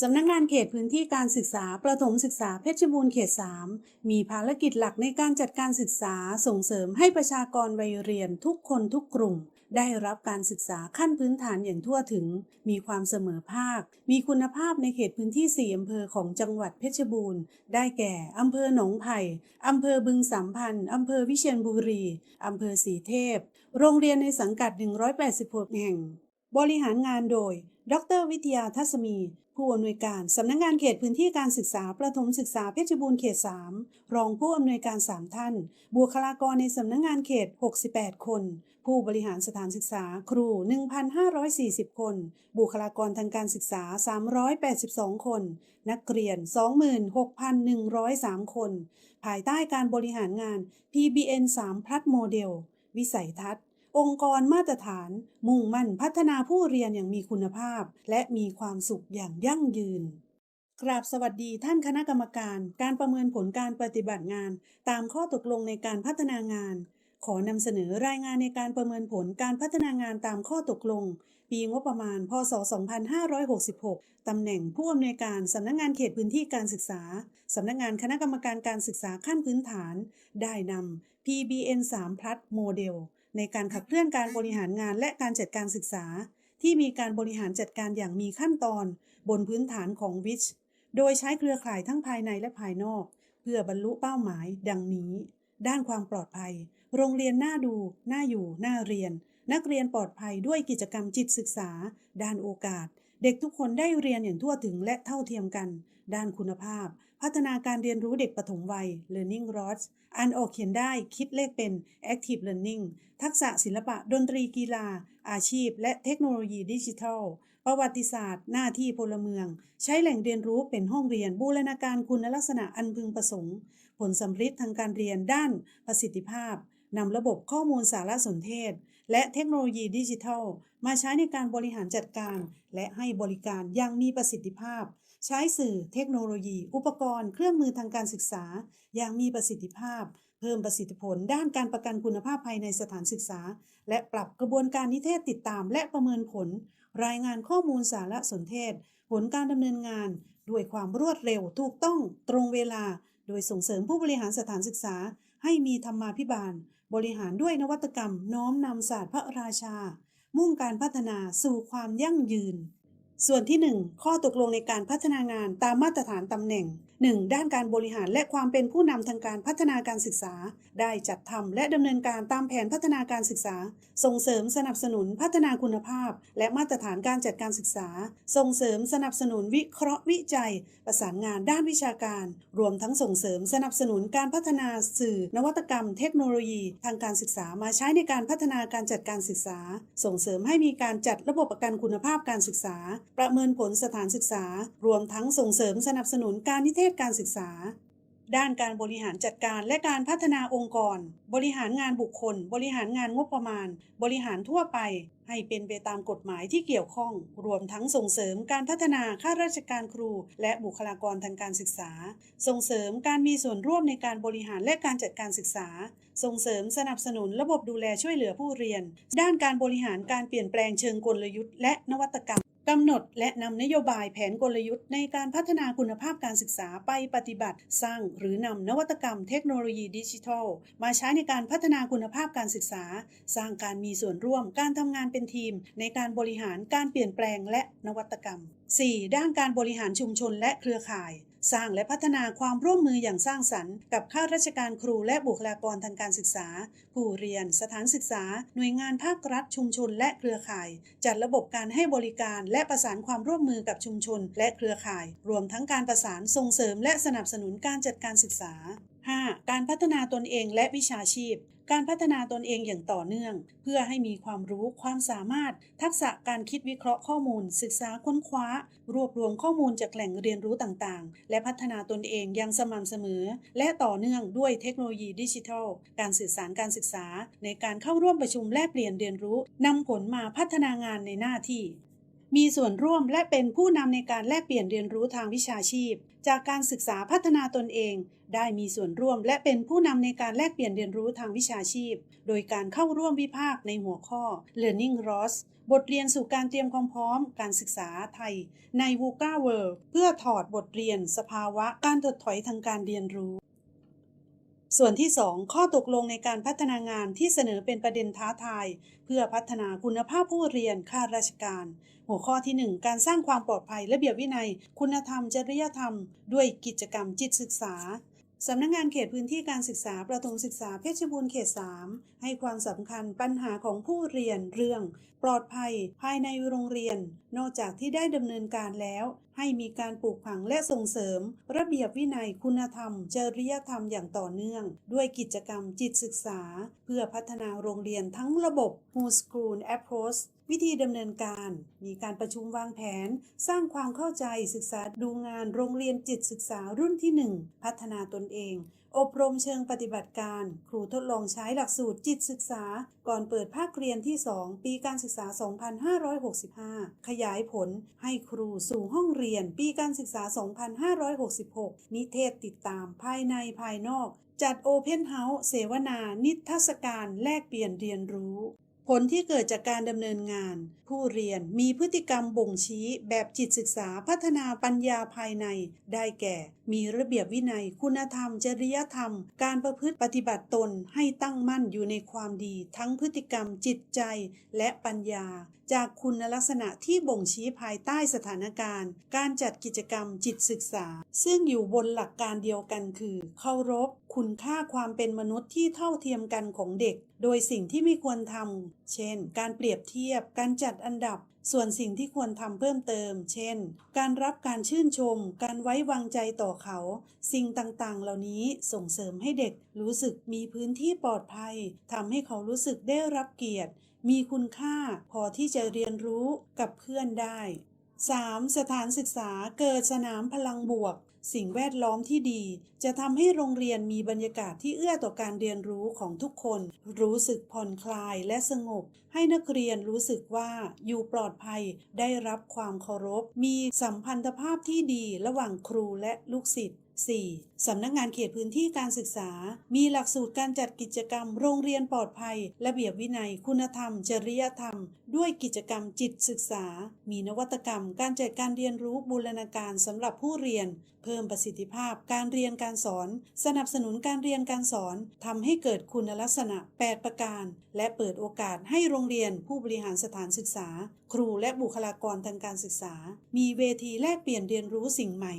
สำนักงานเขตพื้นที่การศึกษาประถมศึกษาเพชรบูรณ์เขต 3 มีภารกิจหลักในการจัดการศึกษาส่งเสริมให้ประชากรวัยเรียนทุกคนทุกกลุ่ม ได้รับการศึกษาขั้นพื้นฐานอย่างทั่วถึง มีความเสมอภาค มีคุณภาพในเขตพื้นที่ 4 อำเภอของจังหวัดเพชรบูรณ์ ได้แก่ อำเภอหนองไผ่อำเภอบึงสามพันธ์อำเภอวิเชียรบุรี อำเภอสีเทพ โรงเรียนในสังกัด 186 แห่ง บริหารงานโดย ดรวิทยาทัศมี ผู้อำนวยการสำนักงงานเขตพื้นที่การศึกษาประถมศึกษาเพชรบูรณ์เขต 3 รองผู้อำนวยการ 3 ท่าน บุคลากรในสำนักงงานเขต 68 คน ผู้บริหารสถานศึกษาครู 1,540 คน บุคลากรทางการศึกษา 382 คน นักเรียน 26,103 คน ภายใต้การบริหารงาน PBN 3พลัดโมเดลวิสัยทัศน์ องค์กรมาตรฐาน มุ่งมั่นพัฒนาผู้เรียนอย่างมีคุณภาพ และมีความสุขอย่างยั่งยืน กราบสวัสดีท่านคณะกรรมการ การประเมินผลการปฏิบัติงาน ตามข้อตกลงในการพัฒนางาน ขอนำเสนอรายงานในการประเมินผลการพัฒนางานตามข้อตกลง ปีงบประมาณ พศ 2566 ตำแหน่งผู้อำนวยการสำนักงานเขตพื้นที่การศึกษา สำนักงานคณะกรรมการการศึกษาขั้นพื้นฐาน ได้นำ PBN 3 plus โมเดล ในการขับเคลื่อนการบริหารงานและการจัดการศึกษา ที่มีการบริหารจัดการอย่างมีขั้นตอน บนพื้นฐานของวิชโดยใช้เครือข่ายทั้งภายในและภายนอก เพื่อบรรลุเป้าหมายดังนี้ ด้านความปลอดภัย โรงเรียนน่าดู น่าอยู่ น่าเรียน นักเรียนปลอดภัยด้วยกิจกรรมจิตศึกษา ด้านโอกาส เด็กทุกคนได้เรียนอย่างทั่วถึงและเท่าเทียมกัน ด้านคุณภาพ พัฒนาการเรียนรู้เด็กปฐมวัย Learning Rods อ่านออกเขียนได้คิดเลขเป็น Active Learning ทักษะศิลปะดนตรีกีฬา อาชีพ และเทคโนโลยีดิจิทัล ประวัติศาสตร์ หน้าที่พลเมือง ใช้แหล่งเรียนรู้เป็นห้องเรียน บูรณาการคุณลักษณะอันพึงประสงค์ ผลสำฤทธิ์ทางการเรียนด้านประสิทธิภาพนำระบบข้อมูลสารสนเทศ และเทคโนโลยีดิจิทัล มาใช้ในการบริหารจัดการ และให้บริการอย่างมีประสิทธิภาพ ใช้สื่อเทคโนโลยี อุปกรณ์ เครื่องมือทางการศึกษา อย่างมีประสิทธิภาพ เพิ่มประสิทธิผลด้านการประกันคุณภาพภายในสถานศึกษา และปรับกระบวนการนิเทศติดตาม และประเมินผล รายงานข้อมูลสารสนเทศ ผลการดำเนินงาน ด้วยความรวดเร็วถูกต้องตรงเวลา โดยส่งเสริมผู้บริหารสถานศึกษา ให้มีธรรมาภิบาล บริหารด้วยนวัตกรรมน้อมนำศาสตร์พระราชา มุ่งการพัฒนาสู่ความยั่งยืน ส่วนที่ 1 ข้อตกลงในการพัฒนางานตามมาตรฐานตำแหน่ง 1. ด้านการบริหารและความเป็นผู้นำทางการพัฒนาการศึกษา ได้จัดทำและดำเนินการตามแผนพัฒนาการศึกษา ส่งเสริมสนับสนุนพัฒนาคุณภาพ และมาตรฐานการจัดการศึกษา ส่งเสริมสนับสนุนวิเคราะห์วิจัย ประสานงานด้านวิชาการ รวมทั้งส่งเสริมสนับสนุนการพัฒนาสื่อ นวัตกรรม เทคโนโลยี ทางการศึกษามาใช้ในการพัฒนาการจัดการศึกษา ส่งเสริมให้มีการจัดระบบประกันคุณภาพการศึกษาประเมินผลสถานศึกษา รวมทั้งส่งเสริมสนับสนุนการนิเทศการศึกษา ด้านการบริหารจัดการและการพัฒนาองค์กร บริหารงานบุคคล บริหารงานงบประมาณ บริหารทั่วไป ให้เป็นไปตามกฎหมายที่เกี่ยวข้อง รวมทั้งส่งเสริมการพัฒนาข้าราชการครู และบุคลากรทางการศึกษา ส่งเสริมการมีส่วนร่วมในการบริหารและการจัดการศึกษาส่งเสริมสนับสนุนระบบดูแลช่วยเหลือผู้เรียน ด้านการบริหารการเปลี่ยนแปลงเชิงกลยุทธ์และนวัตกรรม กำหนดและนำนโยบายแผนกลยุทธ์ในการพัฒนาคุณภาพการศึกษาไปปฏิบัติ สร้างหรือนำนวัตกรรมเทคโนโลยีดิจิทัล มาใช้ในการพัฒนาคุณภาพการศึกษา สร้างการมีส่วนร่วมการทำงานเป็นทีม ในการบริหารการเปลี่ยนแปลงและนวัตกรรม 4. ด้านการบริหารชุมชนและเครือข่าย สร้างและพัฒนาความร่วมมืออย่างสร้างสรรค์กับข้าราชการครูและบุคลากรทางการศึกษา ผู้เรียน สถานศึกษา หน่วยงานภาครัฐชุมชน และเครือข่าย จัดระบบการให้บริการและประสานความร่วมมือกับชุมชน และเครือข่าย รวมทั้งการประสานส่งเสริมและสนับสนุนการจัดการศึกษา 5. การพัฒนาตนเองและวิชาชีพ การพัฒนาตนเองอย่างต่อเนื่อง เพื่อให้มีความรู้ความสามารถ ทักษะการคิดวิเคราะห์ข้อมูล ศึกษาค้นคว้า รวบรวมข้อมูลจากแหล่งเรียนรู้ต่างๆ และพัฒนาตนเองอย่างสม่ำเสมอ และต่อเนื่องด้วยเทคโนโลยีดิจิทัล การสื่อสารการศึกษา ในการเข้าร่วมประชุมแลกเปลี่ยนเรียนรู้นำผลมาพัฒนางานในหน้าที่ มีส่วนร่วมและเป็นผู้นำในการแลกเปลี่ยนเรียนรู้ทางวิชาชีพ จากการศึกษาพัฒนาตนเอง ได้มีส่วนร่วมและเป็นผู้นำในการแลกเปลี่ยนเรียนรู้ทางวิชาชีพ โดยการเข้าร่วมวิพากษ์ในหัวข้อ Learning Loss บทเรียนสู่การเตรียมความพร้อม การศึกษาไทย ใน VUCA World เพื่อถอดบทเรียน สภาวะ การถดถอยทางการเรียนรู้ ส่วนที่ 2 ข้อตกลงในการพัฒนางานที่เสนอเป็นประเด็นท้าทาย เพื่อพัฒนาคุณภาพผู้เรียนข้าราชการ หัวข้อที่ 1 การสร้างความปลอดภัยระเบียบวินัย คุณธรรม จริยธรรม ด้วยกิจกรรมจิตศึกษาสำนักงงานเขตพื้นที่การศึกษาประถมศึกษาเพชรบูรณ์เขต 3 ให้ความสำคัญปัญหาของผู้เรียนเรื่อง ปลอดภัย ภายในโรงเรียน นอกจากที่ได้ดำเนินการแล้ว ให้มีการปลูกฝังและส่งเสริม ระเบียบวินัยคุณธรรม จริยธรรมอย่างต่อเนื่อง ด้วยกิจกรรมจิตศึกษา เพื่อพัฒนาโรงเรียนทั้งระบบ Whole School Approach วิธีดำเนินการ มีการประชุมวางแผน สร้างความเข้าใจศึกษาดูงานโรงเรียนจิตศึกษารุ่นที่ 1 พัฒนาตนเอง อบรมเชิงปฏิบัติการ ครูทดลองใช้หลักสูตรจิตศึกษา ก่อนเปิดภาคเรียนที่ 2 ปีการศึกษา 2565 ขยายผลให้ครูสู่ห้องเรียน ปีการศึกษา 2566 นิเทศติดตามภายในภายนอก จัดโอเพนเฮาส์เสวนา นิทรรศการแลกเปลี่ยนเรียนรู้ผลที่เกิดจากการดำเนินงาน ผู้เรียนมีพฤติกรรมบ่งชี้แบบจิตศึกษาพัฒนาปัญญาภายใน ได้แก่ มีระเบียบวินัย คุณธรรม จริยธรรม การประพฤติปฏิบัติตนให้ตั้งมั่นอยู่ในความดี ทั้งพฤติกรรมจิตใจและปัญญา จากคุณลักษณะที่บ่งชี้ภายใต้สถานการณ์ การจัดกิจกรรมจิตศึกษา ซึ่งอยู่บนหลักการเดียวกันคือเคารพคุณค่าความเป็นมนุษย์ที่เท่าเทียมกันของเด็ก โดยสิ่งที่ไม่ควรทำเช่น การเปรียบเทียบ การจัดอันดับ ส่วนสิ่งที่ควรทำเพิ่มเติม เช่น การรับการชื่นชม การไว้วางใจต่อเขา สิ่งต่างๆ เหล่านี้ส่งเสริมให้เด็กรู้สึกมีพื้นที่ปลอดภัยทำให้เขารู้สึกได้รับเกียรติ มีคุณค่าพอที่จะเรียนรู้กับเพื่อนได้ 3. สถานศึกษาเกิดสนามพลังบวก สิ่งแวดล้อมที่ดี จะทำให้โรงเรียนมีบรรยากาศที่เอื้อต่อการเรียนรู้ของทุกคน รู้สึกผ่อนคลายและสงบ ให้นักเรียนรู้สึกว่าอยู่ปลอดภัยได้รับความเคารพ มีสัมพันธภาพที่ดีระหว่างครูและลูกศิษย์ 4. สำนักงานเขตพื้นที่การศึกษา มีหลักสูตรการจัดกิจกรรม โรงเรียนปลอดภัย ระเบียบวินัย คุณธรรม จริยธรรม ด้วยกิจกรรมจิตศึกษา มีนวัตกรรม การจัดการเรียนรู้บูรณาการสำหรับผู้เรียน เพิ่มประสิทธิภาพ การเรียนการสอน สนับสนุนการเรียนการสอนทำให้เกิดคุณลักษณะ 8 ประการ และเปิดโอกาสให้โรงเรียน ผู้บริหารสถานศึกษา ครูและบุคลากรทางการศึกษา มีเวทีแลกเปลี่ยนเรียนรู้สิ่งใหม่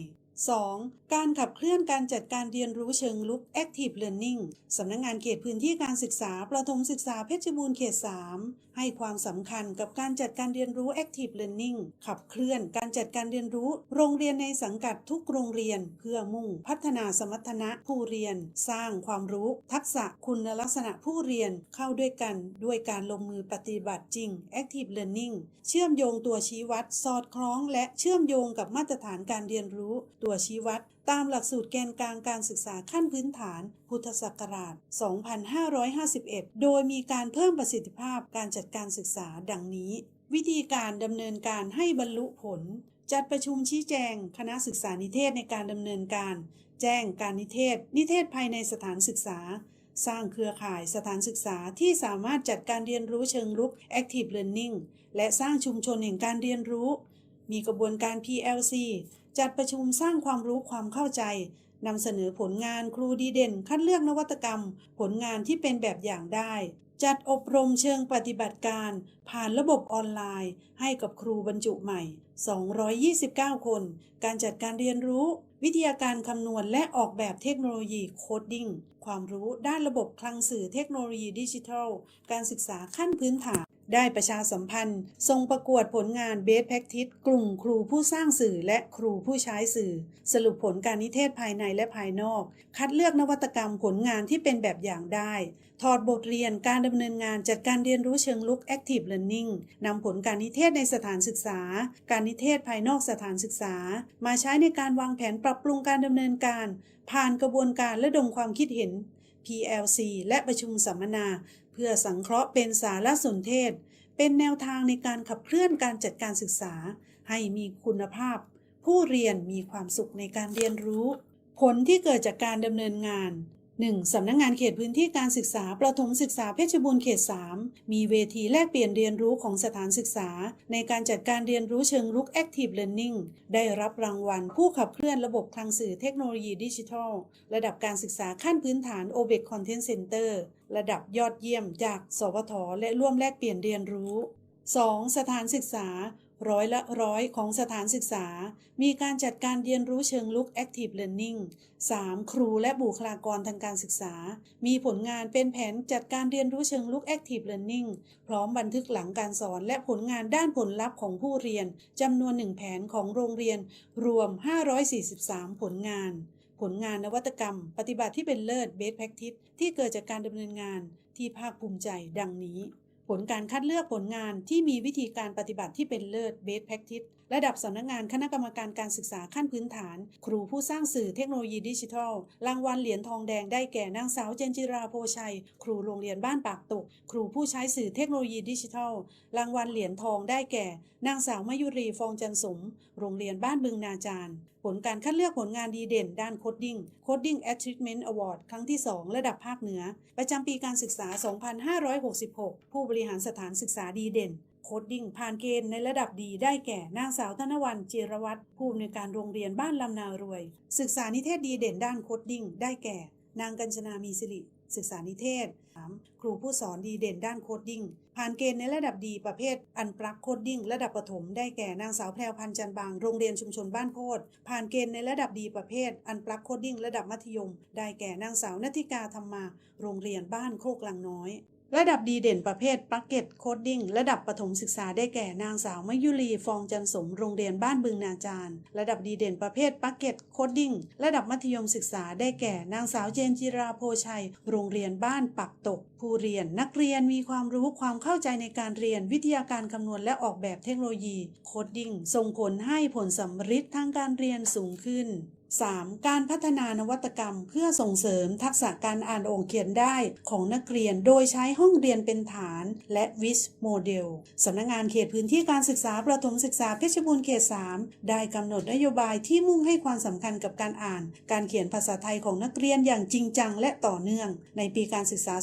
2. การขับเคลื่อนการจัดการเรียนรู้เชิงลุก Active Learning สำนักงงานเขตพื้นที่การศึกษา ประถมศึกษาเพชรบูรณ์เขต 3 ให้ความสำคัญกับการจัดการเรียนรู้ Active Learning ขับเคลื่อนการจัดการเรียนรู้ โรงเรียนในสังกัดทุกโรงเรียน เพื่อมุ่งพัฒนาสมรรถนะผู้เรียน สร้างความรู้ ทักษะคุณลักษณะผู้เรียนเข้าด้วยกัน ด้วยการลงมือปฏิบัติจริง Active Learning เชื่อมโยงตัวชี้วัด สอดคล้อง และเชื่อมโยงกับมาตรฐานการเรียนรู้ตัวชี้วัด ตามหลักสูตรแกนกลางการศึกษาขั้นพื้นฐาน พุทธศักราช 2551 โดยมีการเพิ่มประสิทธิภาพการจัดการศึกษาดังนี้ วิธีการดำเนินการให้บรรลุผล จัดประชุมชี้แจง คณะศึกษานิเทศในการดำเนินการ แจ้งการนิเทศ นิเทศภายในสถานศึกษาสร้างเครือข่ายสถานศึกษาที่สามารถจัดการเรียนรู้เชิงรุก Active Learning และสร้างชุมชนแห่งการเรียนรู้ มีกระบวนการ PLC จัดประชุมสร้างความรู้ความเข้าใจนำเสนอผลงานครูดีเด่น คัดเลือกนวัตกรรม ผลงานที่เป็นแบบอย่างได้ จัดอบรมเชิงปฏิบัติการ ผ่านระบบออนไลน์ ให้กับครูบรรจุใหม่ 229 คน การจัดการเรียนรู้ วิทยาการคำนวณและออกแบบเทคโนโลยีโคดดิ้งความรู้ด้านระบบคลังสื่อเทคโนโลยีดิจิทัล การศึกษาขั้นพื้นฐาน ได้ประชาสัมพันธ์ ทรงประกวดผลงาน Best Practice กลุ่มครูผู้สร้างสื่อและครูผู้ใช้สื่อ สรุปผลการนิเทศภายในและภายนอก คัดเลือกนวัตกรรมผลงานที่เป็นแบบอย่างได้ ถอดบทเรียนการดำเนินงานจัดการเรียนรู้เชิงลุก Active Learning นำผลการนิเทศในสถานศึกษา การนิเทศภายนอกสถานศึกษา มาใช้ในการวางแผนปรับปรุงการดำเนินการ ผ่านกระบวนการและดมความคิดเห็น PLC และประชุมสัมมนา พื่อสังเคราะห์เป็นสารสนเทศ เป็นแนวทางในการขับเคลื่อนการจัดการศึกษา ให้มีคุณภาพ ผู้เรียนมีความสุขในการเรียนรู้ ผลที่เกิดจากการดำเนินงาน 1. สำนักงงานเขตพื้นที่การศึกษา ประถมศึกษาเพชรบูรณ์เขต 3 มีเวทีแลกเปลี่ยนเรียนรู้ของสถานศึกษา ในการจัดการเรียนรู้เชิงรุก Active Learning ได้รับรางวัลผู้ขับเคลื่อนระบบคลังสื่อเทคโนโลยีดิจิทัล ระดับการศึกษาขั้นพื้นฐาน OBEC Content Center ระดับยอดเยี่ยมจาก สวท และร่วมแลกเปลี่ยนเรียนรู้ 2. สถานศึกษา ร้อยละร้อยของสถานศึกษา มีการจัดการเรียนรู้เชิงลุก Active Learning 3. ครูและบุคลากรทางการศึกษา มีผลงานเป็นแผนจัดการเรียนรู้เชิงลุก Active Learning พร้อมบันทึกหลังการสอนและผลงานด้านผลลัพธ์ของผู้เรียนจำนวนหนึ่งแผนของโรงเรียน รวม 543 ผลงาน ผลงานนวัตกรรม ปฏิบัติที่เป็นเลิศ Best Practice ที่เกิดจากการดำเนินงานที่ภาคภูมิใจดังนี้ ผลการคัดเลือกผลงานที่มีวิธีการปฏิบัติที่เป็นเลิศ Best Practice ระดับสำนักงานคณะกรรมการการศึกษาขั้นพื้นฐาน ครูผู้สร้างสื่อเทคโนโลยีดิจิทัล รางวัลเหรียญทองแดงได้แก่นางสาวเจนจิราโพชัย ครูโรงเรียนบ้านปากตก ครูผู้ใช้สื่อเทคโนโลยีดิจิทัล รางวัลเหรียญทองได้แก่ นางสาวมายุรีฟองจันสม โรงเรียนบ้านบึงนาจารผลการคัดเลือกผลงานดีเด่น ด้านโคดดิ้ง Coding Achievement Award ครั้งที่ 2 ระดับภาคเหนือ ประจำปีการศึกษา 2566 ผู้บริหารสถานศึกษาดีเด่น โคดดิ้งผ่านเกณฑ์ในระดับดีได้แก่นางสาวธนวันจิรวัตรผู้อำนวยการโรงเรียนบ้านลำนารวย ศึกษานิเทศดีเด่นด้านโคดดิ้งได้แก่ นางกัญชนามีสิริศึกษานิเทศ 3. ครูผู้สอนดีเด่นด้านโคดดิ้ง ผ่านเกณฑ์ในระดับดีประเภท อันปลักโคดดิ้งระดับประถม ได้แก่นางสาวแพรวพันจันบาง โรงเรียนชุมชนบ้านโคด ผ่านเกณฑ์ในระดับดีประเภท อันปลักโคดดิ้งระดับมัธยม ได้แก่นางสาวนัทิกาธรรมา โรงเรียนบ้านโคกลังน้อย ระดับดีเด่นประเภทปักเก็ตโคดดิ้งระดับประถมศึกษาได้แก่นางสาวมยุรีฟองจันสมโรงเรียนบ้านบึงนาจารระดับดีเด่นประเภทปักเก็ตโคดดิ้งระดับมัธยมศึกษาได้แก่นางสาวเจนจิราโพชัย โรงเรียนบ้านปักตก ผู้เรียนนักเรียนมีความรู้ความเข้าใจในการเรียนวิทยาการคำนวณและออกแบบเทคโนโลยีโคดดิ้งส่งผลให้ผลสำฤทธิ์ทางการเรียนสูงขึ้น 3. การพัฒนานวัตกรรมเพื่อส่งเสริมทักษะการอ่านอ่านเขียนได้ของนักเรียนโดยใช้ห้องเรียนเป็นฐานและวิชโมเดลสำนักงานเขตพื้นที่การศึกษาประถมศึกษาเพชรบูรณ์เขต 3 ได้กำหนดนโยบายที่มุ่งให้ความสำคัญกับการอ่าน การเขียนภาษาไทยของนักเรียนอย่างจริงจังและต่อเนื่อง ในปีการศึกษา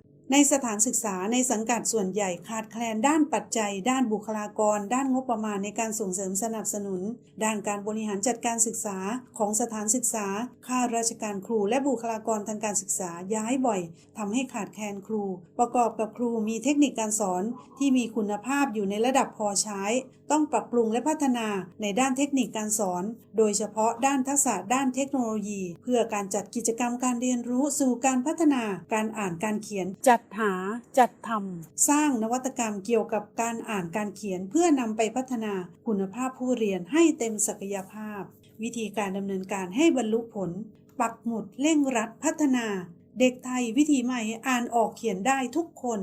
2565 ในสถานศึกษาในสังกัดส่วนใหญ่ขาดแคลนด้านปัจจัย ด้านบุคลากร ด้านงบประมาณในการส่งเสริมสนับสนุน ด้านการบริหารจัดการศึกษาของสถานศึกษาข้าราชการครูและบุคลากรทางการศึกษาย้ายบ่อยทำให้ขาดแคลนครู ประกอบกับครูมีเทคนิคการสอนที่มีคุณภาพอยู่ในระดับพอใช้ ต้องปรับปรุงและพัฒนาในด้านเทคนิคการสอน โดยเฉพาะด้านทักษะด้านเทคโนโลยี เพื่อการจัดกิจกรรมการเรียนรู้สู่การพัฒนาการอ่านการเขียนจัดหาจัดทำสร้างนวัตกรรมเกี่ยวกับการอ่านการเขียนเพื่อนำไปพัฒนาคุณภาพผู้เรียนให้เต็มศักยภาพ วิธีการดำเนินการให้บรรลุผล ปักหมุดเร่งรัดพัฒนา เด็กไทยวิธีใหม่อ่านออกเขียนได้ทุกคน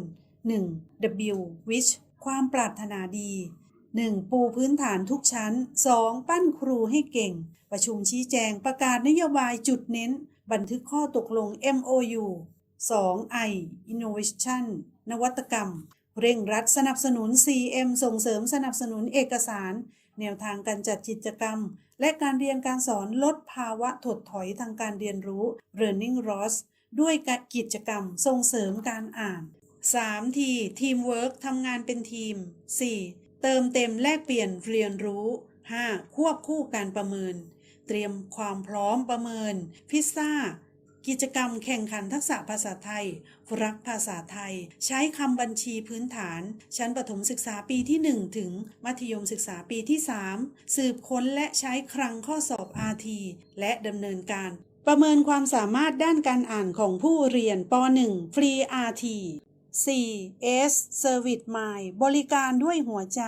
1. W Wish ความปรารถนาดี 1. ปูพื้นฐานทุกชั้น 2. ปั้นครูให้เก่ง ประชุมชี้แจงประกาศนโยบายจุดเน้น บันทึกข้อตกลง MOU 2. I Innovation นวัตกรรม เร่งรัดสนับสนุน CM ส่งเสริมสนับสนุนเอกสาร แนวทางการจัดกิจกรรม และการเรียนการสอนลดภาวะถดถอยทางการเรียนรู้ Learning Loss ด้วยกิจกรรมส่งเสริมการอ่าน 3. ทีทีมเวิร์กทำงานเป็นทีม 4. เติมเต็มแลกเปลี่ยนเรียนรู้ 5. ควบคู่การประเมิน เตรียมความพร้อมประเมิน พิซซ่า กิจกรรมแข่งขันทักษะภาษาไทย รักภาษาไทย ใช้คำบัญชีพื้นฐาน ชั้นประถมศึกษาปีที่ 1 ถึง มัธยมศึกษาปีที่ 3 สืบค้นและใช้ครังข้อสอบ RT และดำเนินการ ประเมินความสามารถด้านการอ่านของผู้เรียนป .1 ฟรี RT 4. S Service Mind บริการด้วยหัวใจ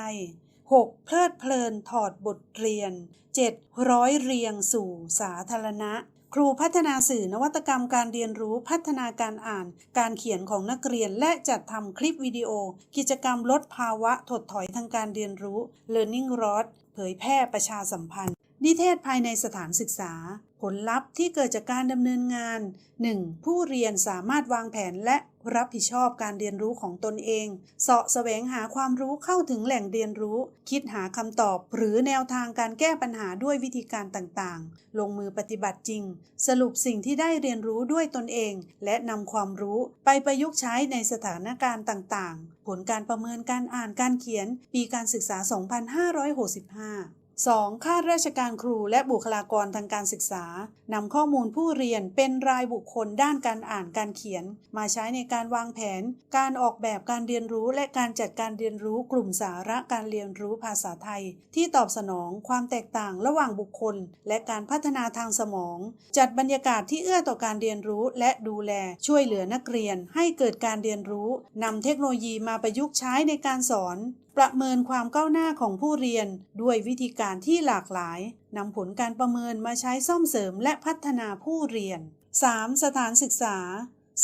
6. เพลิดเพลินถอดบทเรียน 7. ร้อยเรียงสู่สาธารณะ ครูพัฒนาสื่อนวัตกรรมการเรียนรู้พัฒนาการอ่าน การเขียนของนักเรียนและจัดทำคลิปวิดีโอ กิจกรรมลดภาวะถดถอยทางการเรียนรู้ Learning Loss เผยแพร่ประชาสัมพันธ์ นิเทศภายในสถานศึกษา ผลลัพธ์ที่เกิดจากการดำเนินงาน 1. ผู้เรียนสามารถวางแผนและ รับผิดชอบการเรียนรู้ของตนเอง เสาะแสวงหาความรู้เข้าถึงแหล่งเรียนรู้ คิดหาคำตอบ หรือแนวทางการแก้ปัญหาด้วยวิธีการต่างๆ ลงมือปฏิบัติจริง สรุปสิ่งที่ได้เรียนรู้ด้วยตนเอง และนำความรู้ไปประยุกต์ใช้ในสถานการณ์ต่างๆ ผลการประเมินการอ่านการเขียน ปีการศึกษา 2565 2. ข้าราชการครูและบุคลากรทางการศึกษานำข้อมูลผู้เรียนเป็นรายบุคคลด้านการอ่านการเขียน มาใช้ในการวางแผน การออกแบบการเรียนรู้และการจัดการเรียนรู้กลุ่มสาระการเรียนรู้ภาษาไทย ที่ตอบสนองความแตกต่างระหว่างบุคคล และการพัฒนาทางสมอง จัดบรรยากาศที่เอื้อต่อการเรียนรู้และดูแลช่วยเหลือนักเรียน ให้เกิดการเรียนรู้นำเทคโนโลยีมาประยุกต์ใช้ในการสอน ประเมินความก้าวหน้าของผู้เรียน ด้วยวิธีการการที่หลากหลายนำผลการประเมินมาใช้ซ่อมเสริมและพัฒนาผู้เรียน 3. สถานศึกษา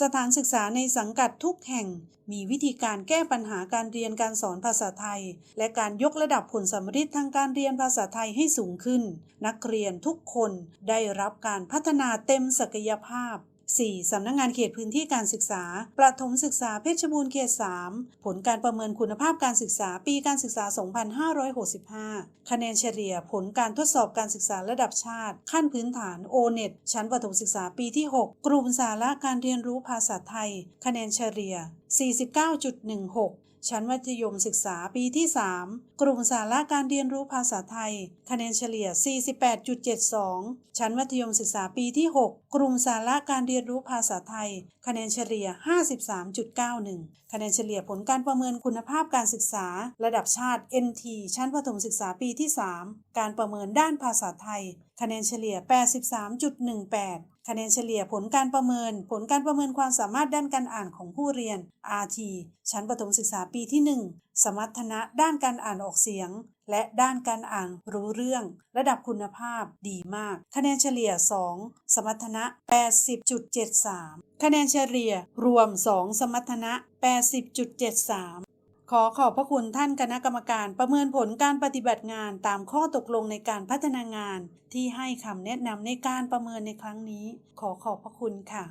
สถานศึกษาในสังกัดทุกแห่ง มีวิธีการแก้ปัญหาการเรียนการสอนภาษาไทย และการยกระดับผลสำฤทธิ์ทางการเรียนภาษาไทยให้สูงขึ้น นักเรียนทุกคนได้รับการพัฒนาเต็มศักยภาพ 4. สำนักงงานเขตพื้นที่การศึกษา ประถมศึกษาเพชรบูรณ์เขต 3 ผลการประเมินคุณภาพการศึกษาปีการศึกษา 2565 คะแนนเฉลี่ยผลการทดสอบการศึกษาระดับชาติ ขั้นพื้นฐาน O-NET ชั้นประถมศึกษาปีที่ 6 กลุ่มสาระการเรียนรู้ภาษาไทย คะแนนเฉลี่ย 49.16 ชั้นมัธยมศึกษาปีที่ 3 กลุ่มสาระการเรียนรู้ภาษาไทย คะแนนเฉลี่ย 48.72 ชั้นมัธยมศึกษาปีที่ 6 กลุ่มสาระการเรียนรู้ภาษาไทย คะแนนเฉลี่ย 53.91 คะแนนเฉลี่ยผลการประเมินคุณภาพการศึกษา ระดับชาติ NT ชั้นประถมศึกษาปีที่ 3 การประเมินด้านภาษาไทย คะแนนเฉลี่ย 83.18 คะแนนเฉลี่ยผลการประเมิน ผลการประเมินความสามารถด้านการอ่านของผู้เรียน RT ชั้นประถมศึกษาปีที่ 1 สมรรถนะด้านการอ่านออกเสียง และด้านการอ่านรู้เรื่อง ระดับคุณภาพดีมาก คะแนนเฉลี่ย 2 สมรรถนะ 80.73 คะแนนเฉลี่ยรวม 2 สมรรถนะ 80.73 ขอขอบพระคุณท่านคณะกรรมการประเมินผลการปฏิบัติงานตามข้อตกลงในการพัฒนางาน ที่ให้คำแนะนำในการประเมินในครั้งนี้ ขอขอบพระคุณค่ะ